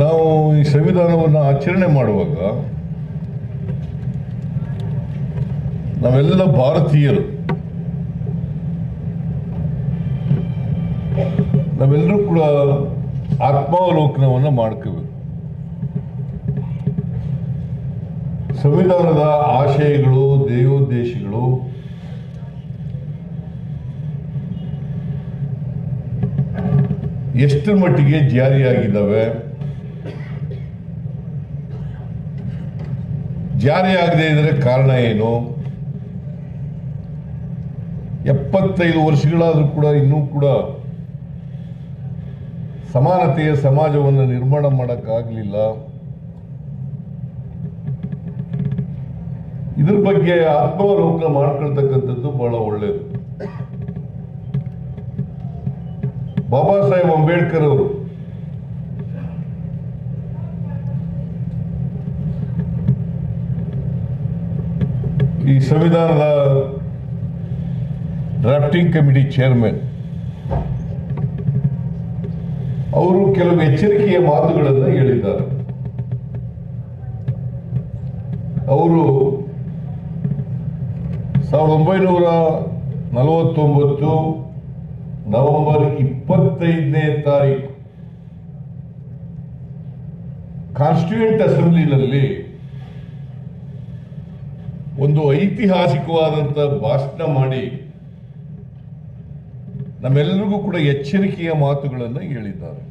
ನಾವು ಈ ಸಂವಿಧಾನವನ್ನು ಆಚರಣೆ ಮಾಡುವಾಗ ನಾವೆಲ್ಲ ಭಾರತೀಯರು. ನಾವೆಲ್ಲರೂ ಕೂಡ ಆತ್ಮಾವಲೋಕನವನ್ನು ಮಾಡ್ಕೋಬೇಕು. ಸಂವಿಧಾನದ ಆಶಯಗಳು ಧ್ಯೇಯೋದ್ದೇಶಗಳು ಎಷ್ಟು ಮಟ್ಟಿಗೆ ಜಾರಿಯಾಗಿದ್ದಾವೆ? ಜಾರಿಯಾಗದೇ ಇದ್ರೆ ಕಾರಣ ಏನು? ಎಪ್ಪತ್ತೈದು ವರ್ಷಗಳಾದರೂ ಕೂಡ, ಇನ್ನೂ ಕೂಡ ಸಮಾನತೆಯ ಸಮಾಜವನ್ನು ನಿರ್ಮಾಣ ಮಾಡೋಕ್ಕಾಗಲಿಲ್ಲ. ಇದ್ರ ಬಗ್ಗೆ ಆತ್ಮಾವಲೋಕನ ಮಾಡ್ಕೊಳ್ತಕ್ಕಂಥದ್ದು ಬಹಳ ಒಳ್ಳೆಯದು ಬಾಬಾ ಸಾಹೇಬ್ ಅಂಬೇಡ್ಕರ್ ಅವರು ಈ ಸಂವಿಧಾನದ ಡ್ರಾಫ್ಟಿಂಗ್ ಕಮಿಟಿ ಚೇರ್ಮನ್ ಅವರು ಕೆಲವು ಎಚ್ಚರಿಕೆಯ ಮಾತುಗಳನ್ನು ಹೇಳಿದ್ದಾರೆ. ಅವರು ಸಾವಿರದ ಒಂಬೈನೂರ ನಲವತ್ತೊಂಬತ್ತು ನವೆಂಬರ್ ಇಪ್ಪತ್ತೈದನೇ ತಾರೀಕು ಕಾನ್ಸ್ಟಿಟ್ಯೂಂಟ್ ಅಸೆಂಬ್ಲಿನಲ್ಲಿ ಒಂದು ಐತಿಹಾಸಿಕವಾದಂಥ ಭಾಷಣ ಮಾಡಿ ನಮ್ಮೆಲ್ಲರಿಗೂ ಕೂಡ ಎಚ್ಚರಿಕೆಯ ಮಾತುಗಳನ್ನು ಹೇಳಿದ್ದಾರೆ.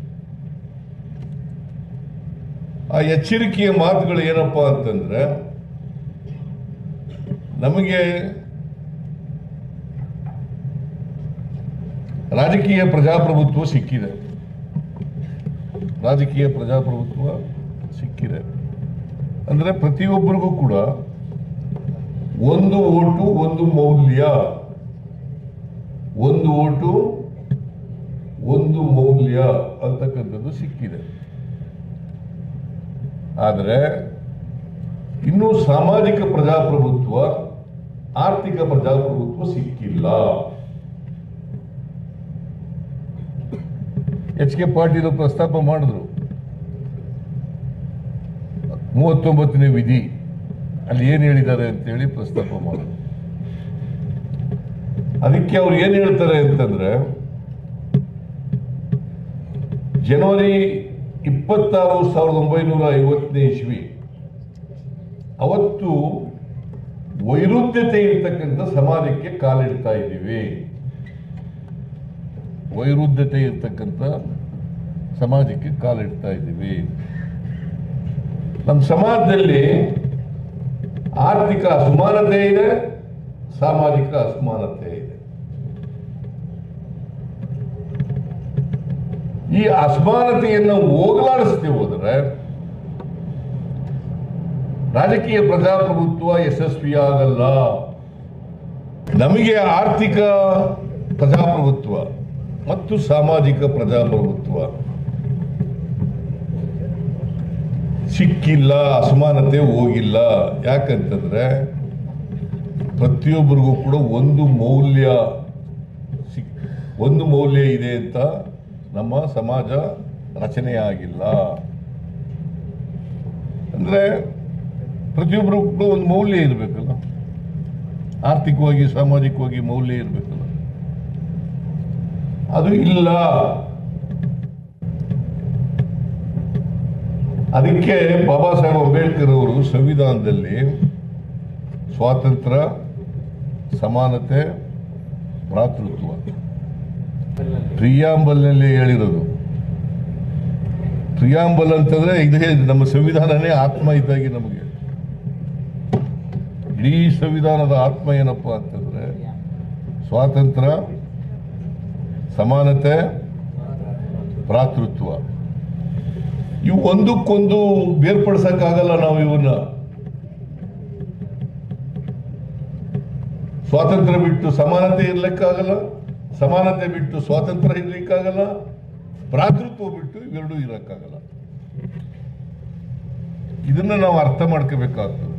ಆ ಎಚ್ಚರಿಕೆಯ ಮಾತುಗಳು ಏನಪ್ಪ ಅಂತಂದ್ರೆ, ನಮಗೆ ರಾಜಕೀಯ ಪ್ರಜಾಪ್ರಭುತ್ವ ಸಿಕ್ಕಿದೆ. ರಾಜಕೀಯ ಪ್ರಜಾಪ್ರಭುತ್ವ ಸಿಕ್ಕಿದೆ. ಅಂದ್ರೆ ಪ್ರತಿಯೊಬ್ಬರಿಗೂ ಕೂಡ ಒಂದು ಓಟು, ಒಂದು ಮೌಲ್ಯ. ಒಂದು ಓಟು, ಒಂದು ಮೌಲ್ಯ ಅಂತಕ್ಕಂಥದ್ದು ಸಿಕ್ಕಿದೆ. ಆದರೆ ಇನ್ನು ಸಾಮಾಜಿಕ ಪ್ರಜಾಪ್ರಭುತ್ವ, ಆರ್ಥಿಕ ಪ್ರಜಾಪ್ರಭುತ್ವ ಸಿಕ್ಕಿಲ್ಲ. ಎಚ್ ಕೆ ಪಾಟೀಲ್ ಪ್ರಸ್ತಾಪ ಮಾಡಿದ್ರು. ಮೂವತ್ತೊಂಬತ್ತನೇ ವಿಧಿ. ಅಲ್ಲಿ ಏನು ಹೇಳಿದ್ದಾರೆ ಅಂತೇಳಿ ಪ್ರಸ್ತಾಪ ಮಾಡೋದು ಅದಕ್ಕೆ ಅವ್ರು ಏನು ಹೇಳ್ತಾರೆ ಅಂತಂದ್ರೆ, ಜನವರಿ ಇಪ್ಪತ್ತಾರು ಸಾವಿರದ ಒಂಬೈನೂರ ಐವತ್ತನೇ ಇಸ್ವಿ, ಅವತ್ತು ವೈರುಧ್ಯತೆ ಇರ್ತಕ್ಕಂಥ ಸಮಾಜಕ್ಕೆ ಕಾಲಿಡ್ತಾ ಇದ್ದೀವಿ. ವೈರುಧ್ಯತೆ ಇರ್ತಕ್ಕಂಥ ಸಮಾಜಕ್ಕೆ ಕಾಲಿಡ್ತಾ ಇದ್ದೀವಿ. ನಮ್ಮ ಸಮಾಜದಲ್ಲಿ ಆರ್ಥಿಕ ಅಸಮಾನತೆ ಇದೆ, ಸಾಮಾಜಿಕ ಅಸಮಾನತೆ ಇದೆ. ಈ ಅಸಮಾನತೆಯನ್ನು ಹೋಗಲಾಡಿಸ್ತೀವಿ ಹೋದರೆ, ರಾಜಕೀಯ ಪ್ರಜಾಪ್ರಭುತ್ವ ಯಶಸ್ವಿಯಾಗಲ್ಲ. ನಮಗೆ ಆರ್ಥಿಕ ಪ್ರಜಾಪ್ರಭುತ್ವ ಮತ್ತು ಸಾಮಾಜಿಕ ಪ್ರಜಾಪ್ರಭುತ್ವ ಸಿಕ್ಕಿಲ್ಲ, ಅಸಮಾನತೆ ಹೋಗಿಲ್ಲ. ಯಾಕಂತಂದರೆ ಪ್ರತಿಯೊಬ್ಬರಿಗೂ ಕೂಡ ಒಂದು ಮೌಲ್ಯ ಸಿಕ್, ಒಂದು ಮೌಲ್ಯ ಇದೆ ಅಂತ ನಮ್ಮ ಸಮಾಜ ರಚನೆ ಆಗಿಲ್ಲ. ಅಂದ್ರೆ ಪ್ರತಿಯೊಬ್ಬರಿಗೂ ಕೂಡ ಒಂದು ಮೌಲ್ಯ ಇರಬೇಕಲ್ಲ. ಆರ್ಥಿಕವಾಗಿ, ಸಾಮಾಜಿಕವಾಗಿ ಮೌಲ್ಯ ಇರಬೇಕಲ್ಲ. ಅದು ಇಲ್ಲ. ಅದಕ್ಕೆ ಬಾಬಾ ಸಾಹೇಬ್ ಅಂಬೇಡ್ಕರ್ ಅವರು ಸಂವಿಧಾನದಲ್ಲಿ ಸ್ವಾತಂತ್ರ್ಯ, ಸಮಾನತೆ, ಭ್ರಾತೃತ್ವ. ಪ್ರಿಯಾಂಬಲ್ನಲ್ಲಿ ಹೇಳಿರೋದು. ಪ್ರಿಯಾಂಬಲ್ ಅಂತಂದ್ರೆ ಇದೇ ನಮ್ಮ ಸಂವಿಧಾನನೇ ಆತ್ಮ ಇದ್ದಾಗಿ ನಮಗೆ. ಇಡೀ ಸಂವಿಧಾನದ ಆತ್ಮ ಏನಪ್ಪ ಅಂತಂದ್ರೆ ಸ್ವಾತಂತ್ರ್ಯ, ಸಮಾನತೆ, ಭ್ರಾತೃತ್ವ. ಇವು ಒಂದಕ್ಕೊಂದು ಬೇರ್ಪಡಿಸೋಕ್ಕಾಗಲ್ಲ ನಾವು ಇವನ್ನ ಸ್ವಾತಂತ್ರ್ಯ ಬಿಟ್ಟು ಸಮಾನತೆ ಇರ್ಲಿಕ್ಕಾಗಲ್ಲ, ಸಮಾನತೆ ಬಿಟ್ಟು ಸ್ವಾತಂತ್ರ್ಯ ಇರ್ಲಿಕ್ಕಾಗಲ್ಲ, ಭ್ರಾತೃತ್ವ ಬಿಟ್ಟು ಇವೆರಡೂ ಇರೋಕ್ಕಾಗಲ್ಲ. ಇದನ್ನ ನಾವು ಅರ್ಥ ಮಾಡ್ಕೋಬೇಕಾಗ್ತದೆ.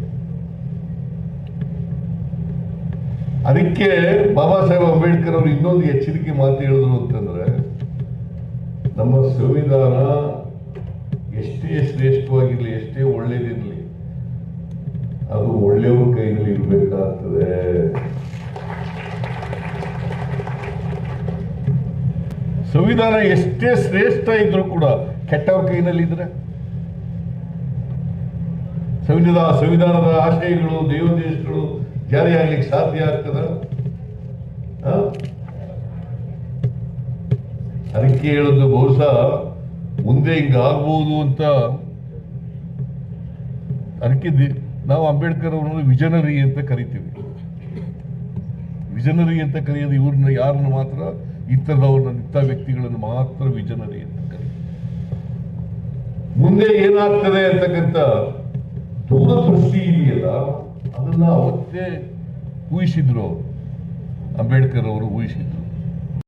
ಅದಕ್ಕೆ ಬಾಬಾ ಸಾಹೇಬ್ ಅಂಬೇಡ್ಕರ್ ಅವರು ಇನ್ನೊಂದು ಎಚ್ಚರಿಕೆ ಮಾತು ಹೇಳಿದ್ರು ಅಂತಂದ್ರೆ, ನಮ್ಮ ಸಂವಿಧಾನ ಎಷ್ಟೇ ಶ್ರೇಷ್ಠವಾಗಿರಲಿ, ಎಷ್ಟೇ ಒಳ್ಳೇದಿರಲಿ, ಅದು ಒಳ್ಳೆಯವ್ರ ಕೈಯಲ್ಲಿ ಇರಬೇಕಾಗ್ತದೆ. ಸಂವಿಧಾನ ಎಷ್ಟೇ ಶ್ರೇಷ್ಠ ಇದ್ರು ಕೂಡ ಕೆಟ್ಟವ್ರ ಕೈನಲ್ಲಿ ಇದ್ರೆ? ಸಂವಿಧಾನ, ಸಂವಿಧಾನದ ಆಶಯಗಳು ದೇವದೇಶಗಳು ಜಾರಿ ಆಗ್ಲಿಕ್ಕೆ ಸಾಧ್ಯ ಆಗ್ತದ? ಅದಕ್ಕೆ ಹೇಳೋದು ಬಹುಶಃ ಮುಂದೆ ಹಿಂಗಾಗ್ಬೋದು ಅಂತ ಅದಕ್ಕೆ ನಾವು ಅಂಬೇಡ್ಕರ್ ಅವರನ್ನು ವಿಜನರಿ ಅಂತ ಕರಿತೀವಿ. ವಿಜನರಿ ಅಂತ ಕರೆಯೋದು ಇವ್ರನ್ನ ಯಾರನ್ನ ಮಾತ್ರ ಇತರದವ್ರನ್ನ, ಇತ್ತ ವ್ಯಕ್ತಿಗಳನ್ನು ಮಾತ್ರ ವಿಜನರಿ ಅಂತ ಕರೀತೀವಿ ಮುಂದೆ ಏನಾಗ್ತದೆ ಅಂತಕ್ಕಂಥ ದೂರದೃಷ್ಟಿ ಇದೆಯಲ್ಲ, ಅದನ್ನ ಅವತ್ತೇ ಊಹಿಸಿದ್ರು ಅಂಬೇಡ್ಕರ್ ಅವರು ಊಹಿಸಿದ್ರು.